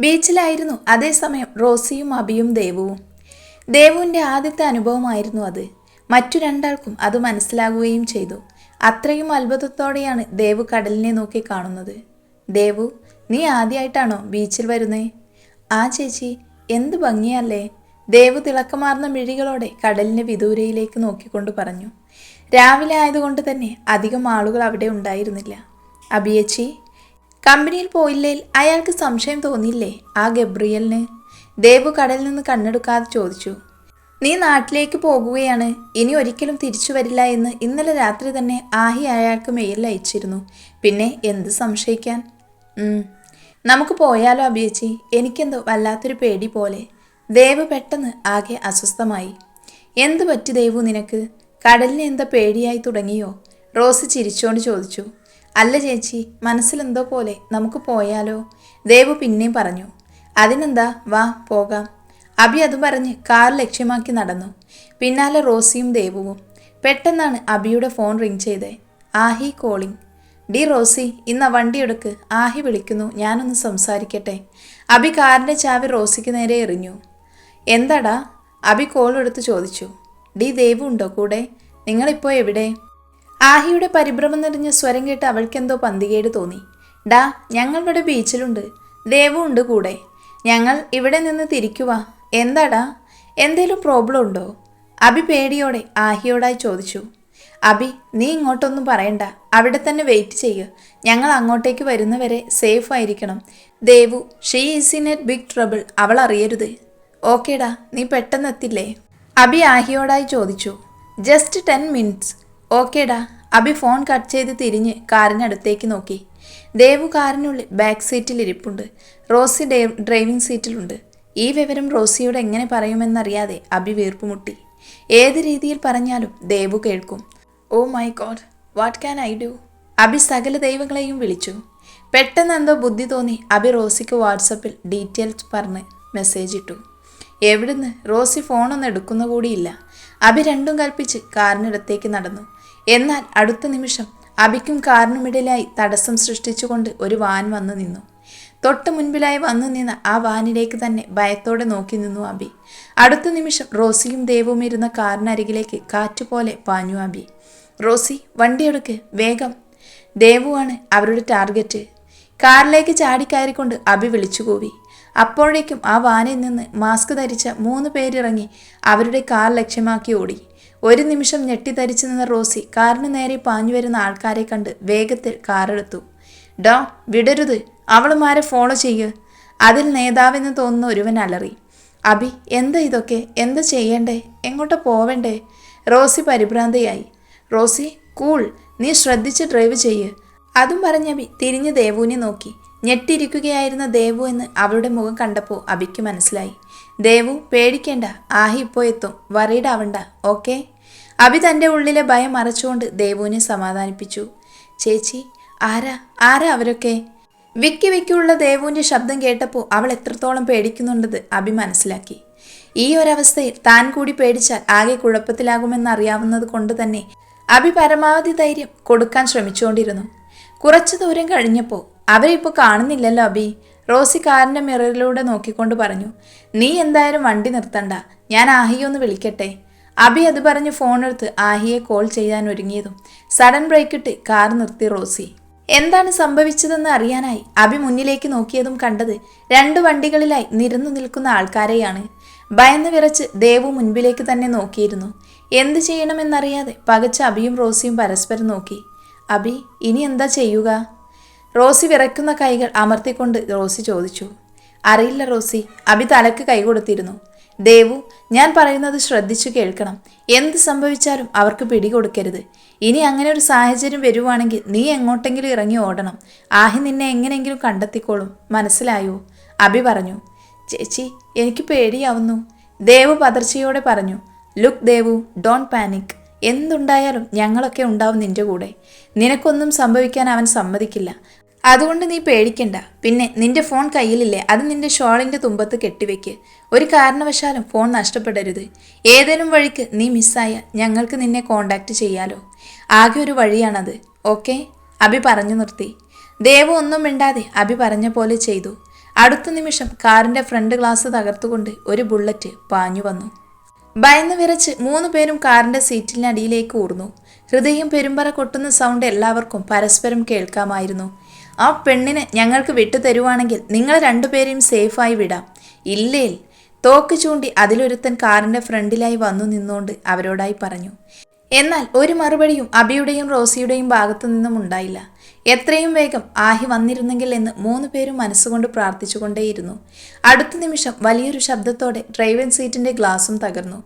ബീച്ചിലായിരുന്നു അതേസമയം റോസിയും അബിയും ദേവുവും. ദേവുവിന്റെ ആദ്യത്തെ അനുഭവമായിരുന്നു അത്. മറ്റു രണ്ടാൾക്കും അത് മനസ്സിലാകുകയും ചെയ്തു. അത്രയും അത്ഭുതത്തോടെയാണ് ദേവു കടലിനെ നോക്കി കാണുന്നത്. ദേവു നീ ആദ്യമായിട്ടാണോ ബീച്ചിൽ വരുന്നേ? ആ ചേച്ചി എന്ത് ഭംഗിയല്ലേ? ദേവു തിളക്കമാർന്ന മിഴികളോടെ കടലിന്റെ വിദൂരയിലേക്ക് നോക്കിക്കൊണ്ട് പറഞ്ഞു. രാവിലെ ആയതുകൊണ്ട് തന്നെ അധികം ആളുകൾ അവിടെ ഉണ്ടായിരുന്നില്ല. അബിയച്ചി കമ്പനിയിൽ പോയില്ലേൽ അയാൾക്ക് സംശയം തോന്നിയില്ലേ? ആ ഗബ്രിയലിന്? ദേവു കടലിൽ നിന്ന് കണ്ണെടുക്കാതെ ചോദിച്ചു. നീ നാട്ടിലേക്ക് പോകുകയാണ്. ഇനി ഒരിക്കലും തിരിച്ചു വരില്ല എന്ന് ഇന്നലെ രാത്രി തന്നെ ആഹി അയാൾക്ക് മെയിൽ അയച്ചിരുന്നു. പിന്നെ എന്ത് സംശയിക്കാൻ? നമുക്ക് പോയാലോ അഭിയച്ചി? എനിക്കെന്തോ വല്ലാത്തൊരു പേടി പോലെ. ദേവ് പെട്ടെന്ന് ആകെ അസ്വസ്ഥമായി. എന്ത് പറ്റി ദേവു നിനക്ക്? കടലിന് എന്താ പേടിയായി തുടങ്ങിയോ? റോസ് ചിരിച്ചോണ്ട് ചോദിച്ചു. അല്ല ചേച്ചി മനസ്സിലെന്തോ പോലെ നമുക്ക് പോയാലോ? ദേവു പിന്നെയും പറഞ്ഞു. അതിനെന്താ? വാ പോകാം. അബി അത് പറഞ്ഞ് കാർ ലക്ഷ്യമാക്കി നടന്നു. പിന്നാലെ റോസിയും ദേവുവും. പെട്ടെന്നാണ് അബിയുടെ ഫോൺ റിങ് ചെയ്തേ. ആഹി കോളിംഗ് ഡി റോസി ഇന്ന വണ്ടി എടുക്ക്. ആഹി വിളിക്കുന്നു. ഞാനൊന്ന് സംസാരിക്കട്ടെ. അബി കാറിന്റെ ചാവി റോസിക്ക് നേരെ എറിഞ്ഞു. എന്താടാ? അബി കോൾ എടുത്ത് ചോദിച്ചു. ഡി ദേവുണ്ടോ കൂടെ? നിങ്ങളിപ്പോൾ എവിടെ? ആഹിയുടെ പരിഭ്രമം നിറഞ്ഞ സ്വരം കേട്ട് അവൾക്കെന്തോ പന്തികേട് തോന്നി. ഡാ ഞങ്ങളിവിടെ ബീച്ചിലുണ്ട്. ദേവു ഉണ്ട് കൂടെ. ഞങ്ങൾ ഇവിടെ നിന്ന് തിരിക്കുക എന്താടാ? എന്തേലും പ്രോബ്ലം ഉണ്ടോ? അബി പേടിയോടെ ആഹിയോടായി ചോദിച്ചു. അബി നീ ഇങ്ങോട്ടൊന്നും പറയണ്ട. അവിടെ തന്നെ വെയിറ്റ് ചെയ്യുക ഞങ്ങൾ അങ്ങോട്ടേക്ക് വരുന്നവരെ സേഫ് ആയിരിക്കണം. Devu she is in a big trouble അവൾ അറിയരുത്. ഓക്കേടാ നീ പെട്ടെന്ന് എത്തില്ലേ അബി ആഹിയോടായി ചോദിച്ചു. ജസ്റ്റ് ടെൻ മിനിറ്റ്സ് ഓക്കേടാ. അബി ഫോൺ കട്ട് ചെയ്ത് തിരിഞ്ഞ് കാറിനടുത്തേക്ക് നോക്കി. ദേവു കാറിനുള്ളിൽ ബാക്ക് സീറ്റിൽ ഇരിപ്പുണ്ട്. റോസി ഡ്രൈവിംഗ് സീറ്റിലുണ്ട്. ഈ വിവരം റോസിയോട് എങ്ങനെ പറയുമെന്നറിയാതെ അബി വീർപ്പുമുട്ടി. ഏത് രീതിയിൽ പറഞ്ഞാലും ദേവു കേൾക്കും. ഓ my god what can I do? Abi സകല ദൈവങ്ങളെയും വിളിച്ചു. പെട്ടെന്ന് എന്തോ ബുദ്ധി തോന്നി അബി റോസിക്ക് വാട്സപ്പിൽ ഡീറ്റെയിൽസ് പറഞ്ഞ് മെസ്സേജ് ഇട്ടു. എവിടുന്ന്? റോസി ഫോണൊന്നും എടുക്കുന്ന കൂടിയില്ല. അബി രണ്ടും കൽപ്പിച്ച് കാറിനടുത്തേക്ക് നടന്നു. എന്നാൽ അടുത്ത നിമിഷം അബിക്കും കാറിനുമിടയിലായി തടസ്സം സൃഷ്ടിച്ചുകൊണ്ട് ഒരു വാൻ വന്നു നിന്നു. തൊട്ട് മുൻപിലായി വന്നു നിന്ന ആ വാനിലേക്ക് തന്നെ ഭയത്തോടെ നോക്കി നിന്നു അബി അടുത്ത നിമിഷം റോസിയും ദേവും ഇരുന്ന കാറിനരികിലേക്ക് കാറ്റുപോലെ പാഞ്ഞു അബി റോസി വണ്ടിയെടുക്ക് വേഗം. ദേവുവാണ് അവരുടെ ടാർഗറ്റ്. കാറിലേക്ക് ചാടിക്കയറിക്കൊണ്ട് അബി വിളിച്ചു കൂവി അപ്പോഴേക്കും ആ വാനിൽ നിന്ന് മാസ്ക് ധരിച്ച മൂന്ന് പേരിറങ്ങി അവരുടെ കാർ ലക്ഷ്യമാക്കി ഓടി. ഒരു നിമിഷം ഞെട്ടിധരിച്ചു നിന്ന റോസി കാറിന് നേരെ പാഞ്ഞു വരുന്ന ആൾക്കാരെ കണ്ട് വേഗത്തിൽ കാറെടുത്തു. ഡോ വിടരുത്. അവളുമാരെ ഫോളോ ചെയ്യുക അതിൽ നേതാവെന്ന് തോന്നുന്ന ഒരുവൻ അലറി. അബി എന്താ ഇതൊക്കെ? എന്താ ചെയ്യണ്ടേ? എങ്ങോട്ട് പോവണ്ടേ? റോസി പരിഭ്രാന്തയായി. Rosy cool. നീ ശ്രദ്ധിച്ച് ഡ്രൈവ് ചെയ്യ്. അതും പറഞ്ഞ അബി തിരിഞ്ഞ് ദേവുവിനെ നോക്കി. ഞെട്ടിരിക്കുകയായിരുന്ന ദേവു എന്ന് അവളുടെ മുഖം കണ്ടപ്പോൾ അബിക്ക് മനസ്സിലായി. ദേവു പേടിക്കേണ്ട. ആഹി ഇപ്പോൾ എത്തും. Worried okay? അബി തന്റെ ഉള്ളിലെ ഭയം മറച്ചുകൊണ്ട് ദേവുവിനെ സമാധാനിപ്പിച്ചു. ചേച്ചി ആരാ? ആരാ അവരൊക്കെ? വിക്കി വിക്കിയുള്ള ദേവുവിന്റെ ശബ്ദം കേട്ടപ്പോൾ അവൾ എത്രത്തോളം പേടിക്കുന്നുണ്ടെന്ന് അബി മനസ്സിലാക്കി. ഈ ഒരവസ്ഥയിൽ താൻ കൂടി പേടിച്ചാൽ ആകെ കുഴപ്പത്തിലാകുമെന്നറിയാവുന്നത് കൊണ്ട് തന്നെ അബി പരമാവധി ധൈര്യം കൊടുക്കാൻ ശ്രമിച്ചുകൊണ്ടിരുന്നു. കുറച്ചു ദൂരം കഴിഞ്ഞപ്പോൾ അവരെ ഇപ്പോൾ കാണുന്നില്ലല്ലോ അബി. റോസി കാറിന്റെ മിററിലൂടെ നോക്കിക്കൊണ്ട് പറഞ്ഞു നീ എന്തായാലും വണ്ടി നിർത്തണ്ട. ഞാൻ ആഹിയെ ഒന്ന് വിളിക്കട്ടെ. അബി അത് പറഞ്ഞ് ഫോണെടുത്ത് ആഹിയെ കോൾ ചെയ്യാൻ ഒരുങ്ങിയതും സഡൻ ബ്രേക്ക് ഇട്ട് കാർ നിർത്തി റോസി. എന്താണ് സംഭവിച്ചതെന്ന് അറിയാനായി അബി മുന്നിലേക്ക് നോക്കിയതും കണ്ടത് രണ്ട് വണ്ടികളിലായി നിരന്നു നിൽക്കുന്ന ആൾക്കാരെയാണ്. ഭയന്ന് വിറച്ച് ദേവു മുൻപിലേക്ക് തന്നെ നോക്കിയിരുന്നു. എന്ത് ചെയ്യണമെന്നറിയാതെ പകച്ച അബിയും റോസിയും പരസ്പരം നോക്കി. അബി ഇനി എന്താ ചെയ്യുക? റോസി വിറയ്ക്കുന്ന കൈകൾ അമർത്തിക്കൊണ്ട് റോസി ചോദിച്ചു. അറിയില്ല റോസി അബി തലക്ക് കൈ കൊടുത്തിരുന്നു. ദേവു ഞാൻ പറയുന്നത് ശ്രദ്ധിച്ചു കേൾക്കണം. എന്ത് സംഭവിച്ചാലും അവർക്ക് പിടികൊടുക്കരുത് ഇനി അങ്ങനെ ഒരു സാഹചര്യം വരുവാണെങ്കിൽ നീ എങ്ങോട്ടെങ്കിലും ഇറങ്ങി ഓടണം. ആഹി നിന്നെ എങ്ങനെയെങ്കിലും കണ്ടെത്തിക്കോളും. മനസ്സിലായോ? അബി പറഞ്ഞു. ചേച്ചി എനിക്ക് പേടിയാവുന്നു. ദേവു പതർച്ചയോടെ പറഞ്ഞു. Look Devu don't panic. എന്തുണ്ടായാലും ഞങ്ങളൊക്കെ ഉണ്ടാവും നിന്റെ കൂടെ. നിനക്കൊന്നും സംഭവിക്കാൻ അവൻ സമ്മതിക്കില്ല. അതുകൊണ്ട് നീ പേടിക്കണ്ട. പിന്നെ നിന്റെ ഫോൺ കയ്യിലില്ലേ? അത് നിന്റെ ഷോളിന്റെ തുമ്പത്ത് കെട്ടിവെക്ക്. ഒരു കാരണവശാലും ഫോൺ നഷ്ടപ്പെടരുത്. ഏതെങ്കിലും വഴിക്ക് നീ മിസ്സായ ഞങ്ങൾക്ക് നിന്നെ കോണ്ടാക്ട് ചെയ്യാലോ. ആകെ ഒരു വഴിയാണത്. ഓക്കെ? അഭി പറഞ്ഞു നിർത്തി. ദേവ് ഒന്നും മിണ്ടാതെ അഭി പറഞ്ഞ പോലെ ചെയ്തു. അടുത്ത നിമിഷം കാറിന്റെ ഫ്രണ്ട് ഗ്ലാസ് തകർത്തുകൊണ്ട് ഒരു ബുള്ളറ്റ് പാഞ്ഞു വന്നു. ഭയന്ന് വിറച്ച് മൂന്ന് പേരും സീറ്റിനടിയിലേക്ക് ഊർന്നു. ഹൃദയം പെരുമ്പറ കൊട്ടുന്ന സൗണ്ട് എല്ലാവർക്കും പരസ്പരം കേൾക്കാമായിരുന്നു. ആ പെണ്ണിനെ ഞങ്ങൾക്ക് വിട്ടു തരുവാണെങ്കിൽ നിങ്ങൾ രണ്ടുപേരെയും സേഫായി വിടാം. ഇല്ലേൽ തോക്ക് ചൂണ്ടി അതിലൊരുത്തൻ കാറിന്റെ ഫ്രണ്ടിലായി വന്നു നിന്നുകൊണ്ട് അവരോടായി പറഞ്ഞു. എന്നാൽ ഒരു മറുപടിയും അബിയുടെയും റോസിയുടെയും ഭാഗത്തു നിന്നും ഉണ്ടായില്ല. എത്രയും വേഗം ആഹി വന്നിരുന്നെങ്കിൽ എന്ന് മൂന്ന് പേരും മനസ്സുകൊണ്ട് പ്രാർത്ഥിച്ചുകൊണ്ടേയിരുന്നു. അടുത്ത നിമിഷം വലിയൊരു ശബ്ദത്തോടെ ഡ്രൈവൻ സീറ്റിന്റെ ഗ്ലാസും തകർന്നു.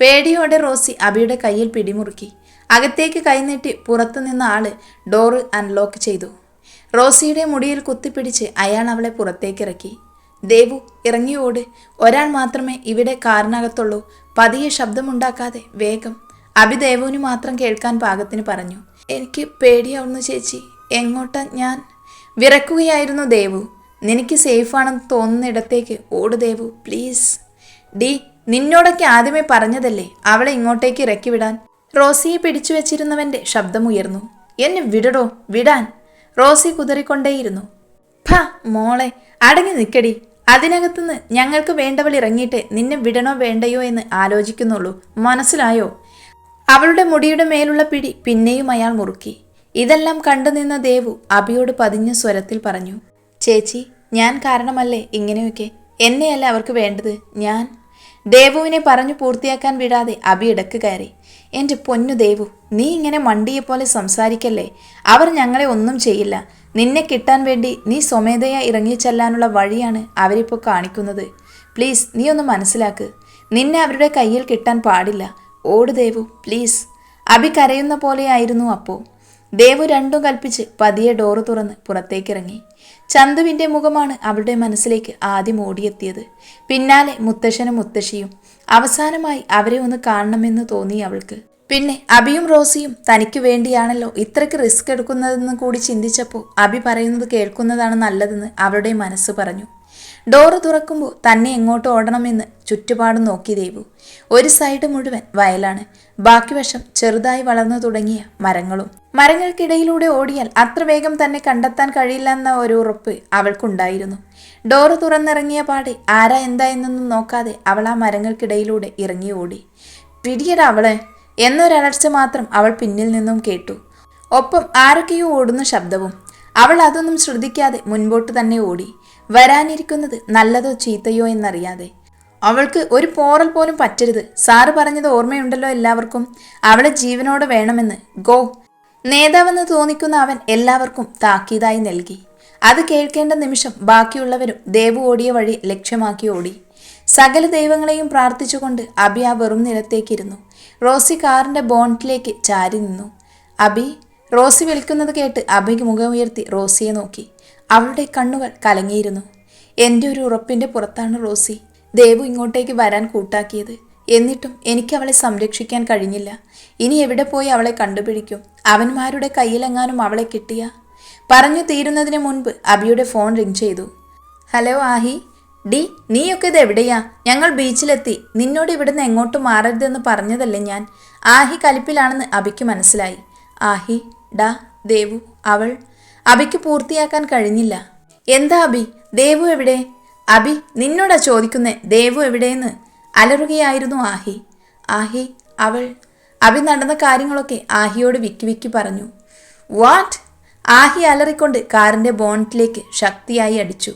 പേടിയോടെ റോസി അബിയുടെ കയ്യിൽ പിടിമുറുക്കി. അകത്തേക്ക് കൈനീട്ടി പുറത്തു നിന്ന ആൾ ഡോറ് അൺലോക്ക് ചെയ്തു. റോസിയുടെ മുടിയിൽ കുത്തിപ്പിടിച്ച് അയാൾ അവളെ പുറത്തേക്കിറക്കി. ദേവു ഇറങ്ങിയോട് ഒരാൾ മാത്രമേ ഇവിടെ കാറിനകത്തുള്ളൂ. പതിയെ ശബ്ദമുണ്ടാക്കാതെ വേഗം. അഭി ദേവുവിന് മാത്രം കേൾക്കാൻ പാകത്തിന് പറഞ്ഞു. എനിക്ക് പേടിയാവുന്നു ചേച്ചി. എങ്ങോട്ട ഞാൻ? വിറക്കുകയായിരുന്നു ദേവു. നിനക്ക് സേഫാണെന്ന് തോന്നുന്നിടത്തേക്ക് ഓട് ദേവു പ്ലീസ്. ഡി നിന്നോടൊക്കെ ആദ്യമേ പറഞ്ഞതല്ലേ അവളെ ഇങ്ങോട്ടേക്ക് ഇറക്കി വിടാൻ? റോസിയെ പിടിച്ചു വെച്ചിരുന്നവന്റെ ശബ്ദമുയർന്നു. എന്നെ വിടടോ വിടാൻ. റോസി കുതറിക്കൊണ്ടേയിരുന്നു. ഫ മോളെ അടങ്ങി നിൽക്കടി അതിനകത്തുനിന്ന് ഞങ്ങൾക്ക് വേണ്ടവൾ ഇറങ്ങിയിട്ട് നിന്നെ വിടണോ വേണ്ടയോ എന്ന് ആലോചിക്കുന്നുള്ളൂ. മനസ്സിലായോ? അവളുടെ മുടിയുടെ മേലുള്ള പിടി പിന്നെയും അയാൾ മുറുക്കി. ഇതെല്ലാം കണ്ടു നിന്ന ദേവു അബിയോട് പതിഞ്ഞ സ്വരത്തിൽ പറഞ്ഞു ചേച്ചി ഞാൻ കാരണമല്ലേ ഇങ്ങനെയൊക്കെ? എന്നെയല്ല അവർക്ക് വേണ്ടത്? ഞാൻ ദേവുവിനെ പറഞ്ഞു പൂർത്തിയാക്കാൻ വിടാതെ അബി ഇടയ്ക്ക് കയറി. എന്റെ പൊന്നു ദേവു നീ ഇങ്ങനെ മണ്ടിയെ പോലെ സംസാരിക്കല്ലേ? അവർ ഞങ്ങളെ ഒന്നും ചെയ്യില്ല. നിന്നെ കിട്ടാൻ വേണ്ടി നീ സ്വമേധയ ഇറങ്ങി ചെല്ലാനുള്ള വഴിയാണ് അവരിപ്പോൾ കാണിക്കുന്നത്. പ്ലീസ് നീ ഒന്ന് മനസ്സിലാക്ക്. നിന്നെ അവരുടെ കയ്യിൽ കിട്ടാൻ പാടില്ല. ഓട് ദേവു പ്ലീസ്. അബി കരയുന്ന പോലെയായിരുന്നു അപ്പോൾ ദേവു രണ്ടും കൽപ്പിച്ച് പതിയെ ഡോറ് തുറന്ന് പുറത്തേക്കിറങ്ങി. ചന്തുവിന്റെ മുഖമാണ് അവളുടെ മനസ്സിലേക്ക് ആദ്യം ഓടിയെത്തിയത്. പിന്നാലെ മുത്തശ്ശനും മുത്തശ്ശിയും. അവസാനമായി അവരെ ഒന്ന് കാണണമെന്ന് തോന്നി അവൾക്ക്. പിന്നെ അബിയും റോസിയും തനിക്ക് വേണ്ടിയാണല്ലോ ഇത്രയ്ക്ക് റിസ്ക് എടുക്കുന്നതെന്ന് കൂടി ചിന്തിച്ചപ്പോൾ അബി പറയുന്നത് കേൾക്കുന്നതാണ് നല്ലതെന്ന് അവളുടെ മനസ്സ് പറഞ്ഞു. ഡോറ് തുറക്കുമ്പോൾ തന്നെ എങ്ങോട്ട് ഓടണമെന്ന് ചുറ്റുപാടും നോക്കി ദേവു. ഒരു സൈഡ് മുഴുവൻ വയലാണ്. ബാക്കി വശം ചെറുതായി വളർന്നു തുടങ്ങിയ മരങ്ങളും. മരങ്ങൾക്കിടയിലൂടെ ഓടിയാൽ അത്ര വേഗം തന്നെ കണ്ടെത്താൻ കഴിയില്ല എന്ന ഒരു ഉറപ്പ് അവൾക്കുണ്ടായിരുന്നു. ഡോറ് തുറന്നിറങ്ങിയ പാടെ ആരാ എന്താ എന്നൊന്നും നോക്കാതെ അവൾ ആ മരങ്ങൾക്കിടയിലൂടെ ഇറങ്ങി ഓടി. പിടിയട അവളെ. എന്നൊരലർച്ച മാത്രം അവൾ പിന്നിൽ നിന്നും കേട്ടു. ഒപ്പം ആരൊക്കെയോ ഓടുന്ന ശബ്ദവും. അവൾ അതൊന്നും ശ്രദ്ധിക്കാതെ മുൻപോട്ട് തന്നെ ഓടി. വരാനിരിക്കുന്നത് നല്ലതോ ചീത്തയോ എന്നറിയാതെ. അവൾക്ക് ഒരു പോറൽ പോലും പറ്റരുത്. സാറ് പറഞ്ഞത് ഓർമ്മയുണ്ടല്ലോ എല്ലാവർക്കും. അവളെ ജീവനോടെ വേണമെന്ന്. ഗോ. നേതാവെന്ന് തോന്നിക്കുന്ന അവൻ എല്ലാവർക്കും താക്കീതായി നൽകി. അത് കേൾക്കേണ്ട നിമിഷം ബാക്കിയുള്ളവരും ദേവു ഓടിയ വഴി ലക്ഷ്യമാക്കി ഓടി. സകല ദൈവങ്ങളെയും പ്രാർത്ഥിച്ചുകൊണ്ട് അബി ആ വെറും നിലത്തേക്കിരുന്നു. റോസി കാറിന്റെ ബോണ്ടിലേക്ക് ചാരി നിന്നു. അബി റോസി വിളിക്കുന്നത് കേട്ട് അബിക്ക് മുഖമുയർത്തി റോസിയെ നോക്കി. അവളുടെ കണ്ണുകൾ കലങ്ങിയിരുന്നു. എന്റെ ഒരു ഉറപ്പിന്റെ പുറത്താണ് റോസി. ദേവു ഇങ്ങോട്ടേക്ക് വരാൻ കൂട്ടാക്കിയത്. എന്നിട്ടും എനിക്ക് അവളെ സംരക്ഷിക്കാൻ കഴിഞ്ഞില്ല. ഇനി എവിടെ പോയി അവളെ കണ്ടുപിടിക്കും? അവന്മാരുടെ കയ്യിലെങ്ങാനും അവളെ കിട്ടിയ? പറഞ്ഞു തീരുന്നതിന് മുൻപ് അബിയുടെ ഫോൺ റിങ് ചെയ്തു. ഹലോ ആഹി. ഡി നീയൊക്കെ ഇത് എവിടെയാ? ഞങ്ങൾ ബീച്ചിലെത്തി. നിന്നോട് ഇവിടുന്ന് എങ്ങോട്ടും മാറരുതെന്ന് പറഞ്ഞതല്ലേ ഞാൻ. ആഹി കലിപ്പിലാണെന്ന് അബിക്ക് മനസ്സിലായി. ആഹി ഡാ ദേവു അവൾ അബിക്ക് പൂർത്തിയാക്കാൻ കഴിഞ്ഞില്ല. എന്താ അബി? ദേവു എവിടെ? അബി നിന്നോടാ ചോദിക്കുന്നേ ദേവു എവിടെയെന്ന്? അലറുകയായിരുന്നു ആഹി. ആഹി അവൾ. അബി നടന്ന കാര്യങ്ങളൊക്കെ ആഹിയോട് വിക്കി വിക്കി പറഞ്ഞു. വാട്ട്? ആഹി അലറിക്കൊണ്ട് കാറിന്റെ ബോണറ്റിലേക്ക് ശക്തിയായി അടിച്ചു.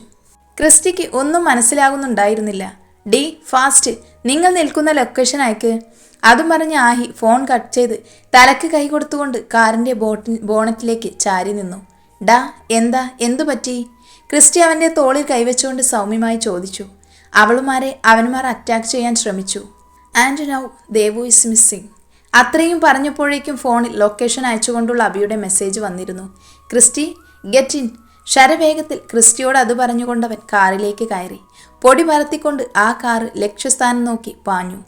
ക്രിസ്റ്റിക്ക് ഒന്നും മനസ്സിലാകുന്നുണ്ടായിരുന്നില്ല. D fast. നിങ്ങൾ നിൽക്കുന്ന ലൊക്കേഷൻ അയക്ക്. അതും പറഞ്ഞ് ആഹി ഫോൺ കട്ട് ചെയ്ത് തലക്ക് കൈ കൊടുത്തുകൊണ്ട് കാറിന്റെ ബോട്ടിൽ ബോണറ്റിലേക്ക് ചാരി നിന്നു. ഡാ എന്താ എന്തു പറ്റി? ക്രിസ്റ്റി അവന്റെ തോളിൽ കൈവച്ചുകൊണ്ട് സൗമ്യമായി ചോദിച്ചു. അവളുമാരെ അവന്മാർ അറ്റാക്ക് ചെയ്യാൻ ശ്രമിച്ചു. And now Devu is missing അത്രയും പറഞ്ഞപ്പോഴേക്കും ഫോണിൽ ലൊക്കേഷൻ അയച്ചുകൊണ്ടുള്ള അബിയുടെ മെസ്സേജ് വന്നിരുന്നു. ക്രിസ്റ്റി ഗെറ്റ് ഇൻ ശരവേഗത്തിൽ ക്രിസ്റ്റിയോട് അത് പറഞ്ഞുകൊണ്ടവൻ കാറിലേക്ക് കയറി. പൊടി പറത്തിക്കൊണ്ട് ആ കാറ് ലക്ഷ്യസ്ഥാനം നോക്കി പാഞ്ഞു.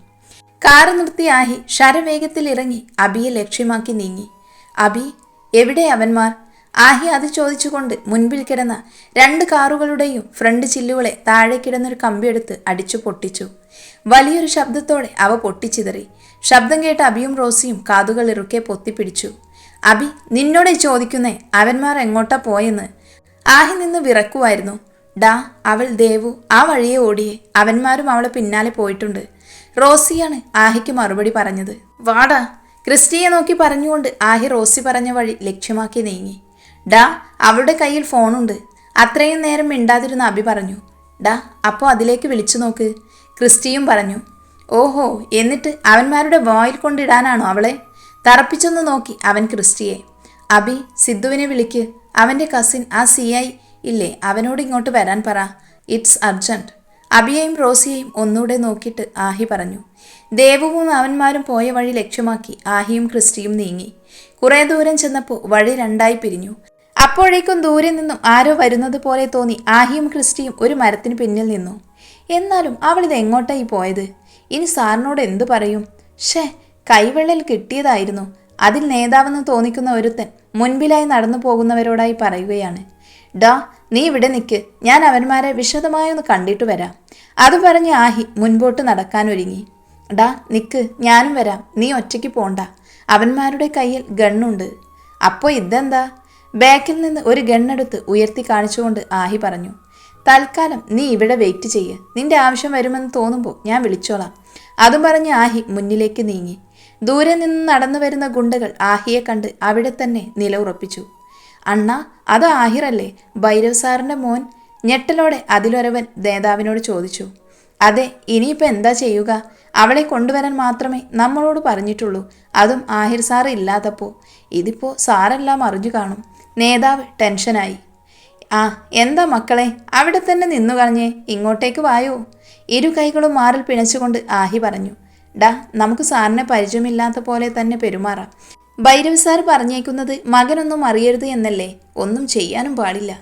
കാറ് നിർത്തി ശരവേഗത്തിൽ ഇറങ്ങി അബിയെ ലക്ഷ്യമാക്കി നീങ്ങി. അബി എവിടെ അവന്മാർ? ആഹി അത് ചോദിച്ചുകൊണ്ട് മുൻപിൽ കിടന്ന രണ്ട് കാറുകളുടെയും ഫ്രണ്ട് ചില്ലുകളെ താഴെ കിടന്നൊരു കമ്പിയെടുത്ത് അടിച്ചു പൊട്ടിച്ചു. വലിയൊരു ശബ്ദത്തോടെ അവ പൊട്ടിച്ചിതറി. ശബ്ദം കേട്ട അബിയും റോസിയും കാതുകൾ ഇറുക്കെ പൊത്തിപ്പിടിച്ചു. അബി നിന്നോടെ ചോദിക്കുന്നേ അവന്മാർ എങ്ങോട്ടാ പോയെന്ന്? ആഹി നിന്ന് വിറക്കുമായിരുന്നു ഡാ അവൾ ദേവു ആ വഴിയെ ഓടിയേ. അവന്മാരും അവളെ പിന്നാലെ പോയിട്ടുണ്ട്. റോസിയാണ് ആഹിക്ക് മറുപടി പറഞ്ഞത്. വാടാ ക്രിസ്റ്റിയെ നോക്കി പറഞ്ഞുകൊണ്ട് ആഹി റോസി പറഞ്ഞ വഴി ലക്ഷ്യമാക്കി നീങ്ങി. ഡാ അവളുടെ കയ്യിൽ ഫോണുണ്ട്. അത്രയും നേരം മിണ്ടാതിരുന്ന അബി പറഞ്ഞു ഡാ അപ്പോൾ അതിലേക്ക് വിളിച്ചു നോക്ക്. ക്രിസ്റ്റിയും പറഞ്ഞു ഓഹോ എന്നിട്ട് അവന്മാരുടെ വായിൽ കൊണ്ടിടാനാണോ അവളെ? തറപ്പിച്ചൊന്ന് നോക്കി അവൻ ക്രിസ്റ്റിയെ. അബി സിദ്ധുവിനെ വിളിക്ക്. അവന്റെ കസിൻ ആ സി ഐ ഇല്ലേ? അവനോട് ഇങ്ങോട്ട് വരാൻ പറ. ഇറ്റ്സ് അർജന്റ് അബിയെയും റോസിയെയും ഒന്നുകൂടെ നോക്കിയിട്ട് ആഹി പറഞ്ഞു. ദേവുവും അവന്മാരും പോയ വഴി ലക്ഷ്യമാക്കി ആഹിയും ക്രിസ്റ്റിയും നീങ്ങി. കുറേ ദൂരം ചെന്നപ്പോൾ വഴി രണ്ടായി പിരിഞ്ഞു. അപ്പോഴേക്കും ദൂരെ നിന്നും ആരോ വരുന്നത് പോലെ തോന്നി ആഹിയും ക്രിസ്റ്റിയും ഒരു മരത്തിന് പിന്നിൽ നിന്നു. എന്നാലും അവളിത് എങ്ങോട്ടായി പോയത്? ഇനി സാറിനോട് എന്തു പറയും? ഷേ കൈവെള്ളൽ കിട്ടിയതായിരുന്നു. അതിൽ നേതാവെന്ന് തോന്നിക്കുന്ന ഒരുത്തൻ മുൻപിലായി നടന്നു പോകുന്നവരോടായി പറയുകയാണ്. ഡാ നീ ഇവിടെ നിൽക്ക് ഞാൻ അവന്മാരെ വിശദമായി ഒന്ന് കണ്ടിട്ട് വരാം. അത് പറഞ്ഞ് ആഹി മുൻപോട്ട് നടക്കാനൊരുങ്ങി ഡാ നിക്ക് ഞാനും വരാം. നീ ഒറ്റയ്ക്ക് പോണ്ട. അവന്മാരുടെ കയ്യിൽ ഗണ്ണുണ്ട്. അപ്പോൾ ഇതെന്താ? ബാക്കിൽ നിന്ന് ഒരു ഗണ്ണെടുത്ത് ഉയർത്തി കാണിച്ചുകൊണ്ട് ആഹി പറഞ്ഞു തൽക്കാലം നീ ഇവിടെ വെയിറ്റ് ചെയ്യ്. നിന്റെ ആവശ്യം വരുമെന്ന് തോന്നുമ്പോൾ ഞാൻ വിളിച്ചോളാം. അതും പറഞ്ഞ് ആഹി മുന്നിലേക്ക് നീങ്ങി. ദൂരെ നിന്ന് നടന്നു വരുന്ന ഗുണ്ടകൾ ആഹിയെ കണ്ട് അവിടെ തന്നെ നിലയുറപ്പിച്ചു അണ്ണ അത് ആഹിറല്ലേ? ഭൈരവ് സാറിന്റെ മോൻ? ഞെട്ടലോടെ അതിലൊരവൻ നേതാവിനോട് ചോദിച്ചു. അതെ ഇനിയിപ്പോൾ എന്താ ചെയ്യുക? അവളെ കൊണ്ടുവരാൻ മാത്രമേ നമ്മളോട് പറഞ്ഞിട്ടുള്ളൂ. അതും ആഹിർ സാർ ഇല്ലാത്തപ്പോൾ ഇതിപ്പോൾ സാറെല്ലാം അറിഞ്ഞു കാണും. നേതാവ് ടെൻഷനായി. ആ എന്താ മക്കളെ? അവിടെ തന്നെ നിന്നു കളഞ്ഞേ ഇങ്ങോട്ടേക്ക് വായോ? ഇരു കൈകളും മാറിൽ പിണച്ചുകൊണ്ട് ആഹി പറഞ്ഞു. ഡാ നമുക്ക് സാറിനെ പരിചയമില്ലാത്ത പോലെ തന്നെ പെരുമാറാം. ഭൈരവ് സാർ പറഞ്ഞേക്കുന്നത് മകനൊന്നും അറിയരുത് എന്നല്ലേ? ഒന്നും ചെയ്യാനും പാടില്ല.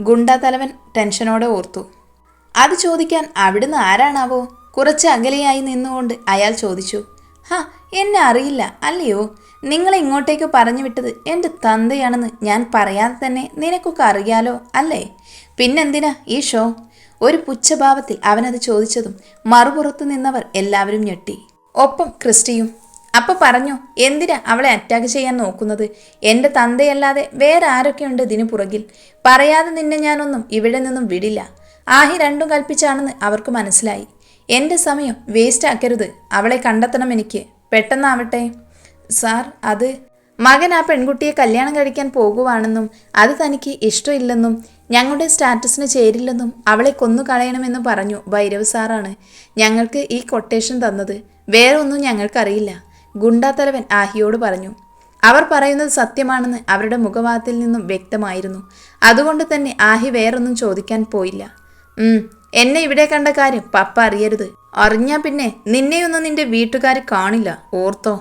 ഗുണ്ടാ തലവൻ ടെൻഷനോടെ ഓർത്തു. അത് ചോദിക്കാൻ അവിടുന്ന് ആരാണാവോ? കുറച്ച് അകലെയായി നിന്നുകൊണ്ട് അയാൾ ചോദിച്ചു. ഹാ എന്നെ അറിയില്ല അല്ലയോ? നിങ്ങളെ ഇങ്ങോട്ടേക്ക് പറഞ്ഞു വിട്ടത് എന്റെ തന്തയാണെന്ന് ഞാൻ പറയാതെ തന്നെ നിനക്കൊക്കെ അറിയാലോ അല്ലേ? പിന്നെന്തിനാ ഈ ഷോ? ഒരു പുച്ഛഭാവത്തിൽ അവനത് ചോദിച്ചതും മറുപുറത്തു നിന്നവർ എല്ലാവരും ഞെട്ടി. ഒപ്പം ക്രിസ്റ്റിയും അപ്പൊ പറഞ്ഞു എന്തിനാ അവളെ അറ്റാക്ക് ചെയ്യാൻ നോക്കുന്നത്? എന്റെ തന്തയല്ലാതെ വേറെ ആരൊക്കെയുണ്ട് ഇതിനു പുറകിൽ? പറയാതെ നിന്നെ ഞാനൊന്നും ഇവിടെ നിന്നും വിടില്ല. ആഹി രണ്ടും കൽപ്പിച്ചാണെന്ന് അവർക്ക് മനസ്സിലായി. എന്റെ സമയം വേസ്റ്റ് ആക്കരുത്. അവളെ കണ്ടെത്തണം എനിക്ക്. പെട്ടെന്നാവട്ടെ. സാർ അത് മകൻ ആ പെൺകുട്ടിയെ കല്യാണം കഴിക്കാൻ പോകുവാണെന്നും അത് തനിക്ക് ഇഷ്ടമില്ലെന്നും ഞങ്ങളുടെ സ്റ്റാറ്റസിന് ചേരില്ലെന്നും അവളെ കൊന്നു കളയണമെന്നും പറഞ്ഞു ഭൈരവ് സാറാണ് ഞങ്ങൾക്ക് ഈ കൊട്ടേഷൻ തന്നത്. വേറെ ഒന്നും ഞങ്ങൾക്കറിയില്ല. ഗുണ്ടാത്തലവൻ ആഹിയോട് പറഞ്ഞു. അവർ പറയുന്നത് സത്യമാണെന്ന് അവരുടെ മുഖഭാഗത്തിൽ നിന്നും വ്യക്തമായിരുന്നു. അതുകൊണ്ട് തന്നെ ആഹി വേറൊന്നും ചോദിക്കാൻ പോയില്ല. എന്നെ ഇവിടെ കണ്ട കാര്യം പപ്പ അറിയരുത്. അറിഞ്ഞാ പിന്നെ നിന്നെയൊന്നും നിന്റെ വീട്ടുകാർ കാണില്ല. ഓർത്തോ?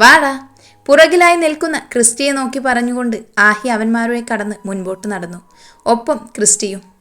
വാടാ. പുറകിലായി നിൽക്കുന്ന ക്രിസ്റ്റിയെ നോക്കി പറഞ്ഞുകൊണ്ട് ആഹി അവന്മാരെ കടന്ന് മുൻപോട്ട് നടന്നു. ഒപ്പം ക്രിസ്റ്റിയും.